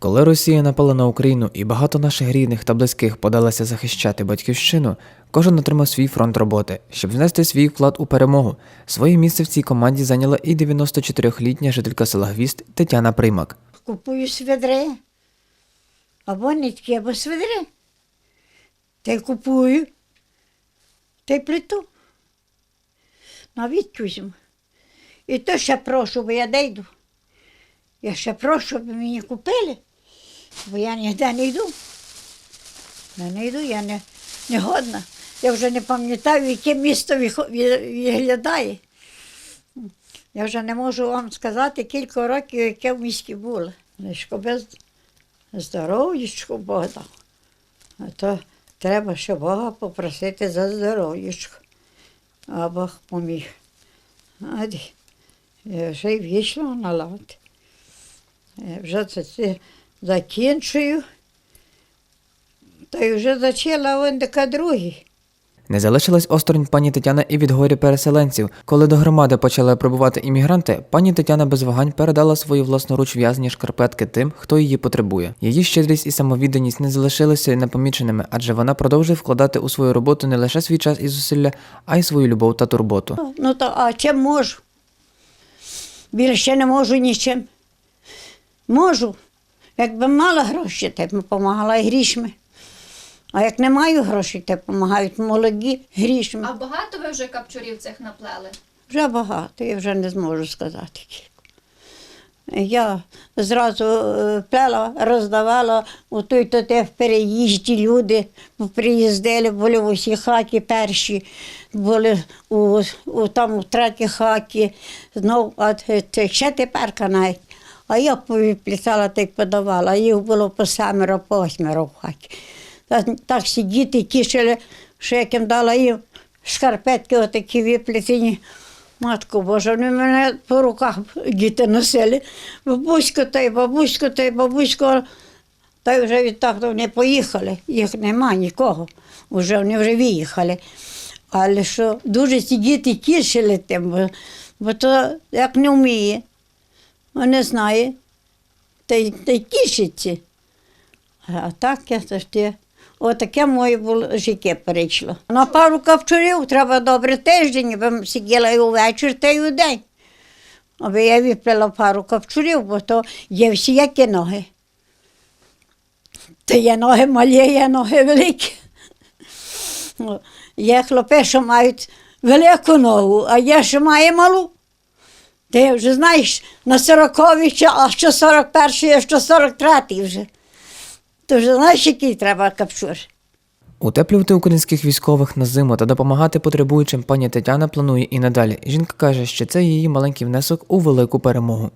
Коли Росія напала на Україну і багато наших рідних та близьких подалися захищати батьківщину, кожен отримав свій фронт роботи, щоб внести свій вклад у перемогу. Своє місце в цій команді зайняла і 94-літня жителька села Гвіст Тетяна Примак. Купую свідри. Або нитки, або свідри. Та й купую. Та й плету. Навіть візьму. І то ще прошу, бо я дійду. Я ще прошу, щоб мені купили, я ніде не йду. Я не йду, я не, не годна. Я вже не пам'ятаю, яке місто виглядає. Я вже не можу вам сказати кілька років, яке в місті було. Лишко без здоров'ячко Бога дав. А то треба ще Бога попросити за здоров'ячко. А Бог поміг. Вже й вийшла на лад. Вже це, це закінчую. Та й вже зачала вон така другий. Не залишилась осторонь пані Тетяна і від горя переселенців. Коли до громади почали прибувати іммігранти, пані Тетяна без вагань передала свої власноруч в'язані шкарпетки тим, хто її потребує. Її щедрість і самовідданість не залишилися непоміченими, адже вона продовжує вкладати у свою роботу не лише свій час і зусилля, а й свою любов та турботу. Ну то а чим можу? Більше не можу нічим. Можу. Якби мала гроші, то б допомагала і грішми. А як не маю грошей, то допомагають молоді грішми. А багато ви вже капчурів цих наплели? Вже багато, я вже не зможу сказати. Я зразу е, плела, роздавала у той то те в переїзді люди приїздили, були в усі хаті перші, були у, у там у третій хаті, знов, а ще тепер навіть. А я повіплітала та й подавала, їх було по семеро, по восьмеро в хаті. Так, всі діти тішили, що як їм дала їм шкарпетки отакі виплетені. Матко Божа, вони мене по руках діти носили. Бабусько та й бабусько та й бабусько. Та й вже відтак вони поїхали. Їх нема нікого. Уже вони вже виїхали. Але що дуже ці діти тішили тим, бо, бо то як не вміє, а не знає, та й, та й тішиться. А так я завжди. Отаке моє було життя перейшло. На пару капчурів треба добре тиждень, бо сиділа і увечір, та й у день. Аби я виплела пару капчурів, бо то є всіякі ноги. Та є ноги малі, є ноги великі. Є хлопи, що мають велику ногу, а є, що має малу. Ти вже знаєш, на 40-ві, а що 41-й, а що 43-й вже. Ти вже знаєш, який треба капчур. Утеплювати українських військових на зиму та допомагати потребуючим пані Тетяна планує і надалі. Жінка каже, що це її маленький внесок у велику перемогу.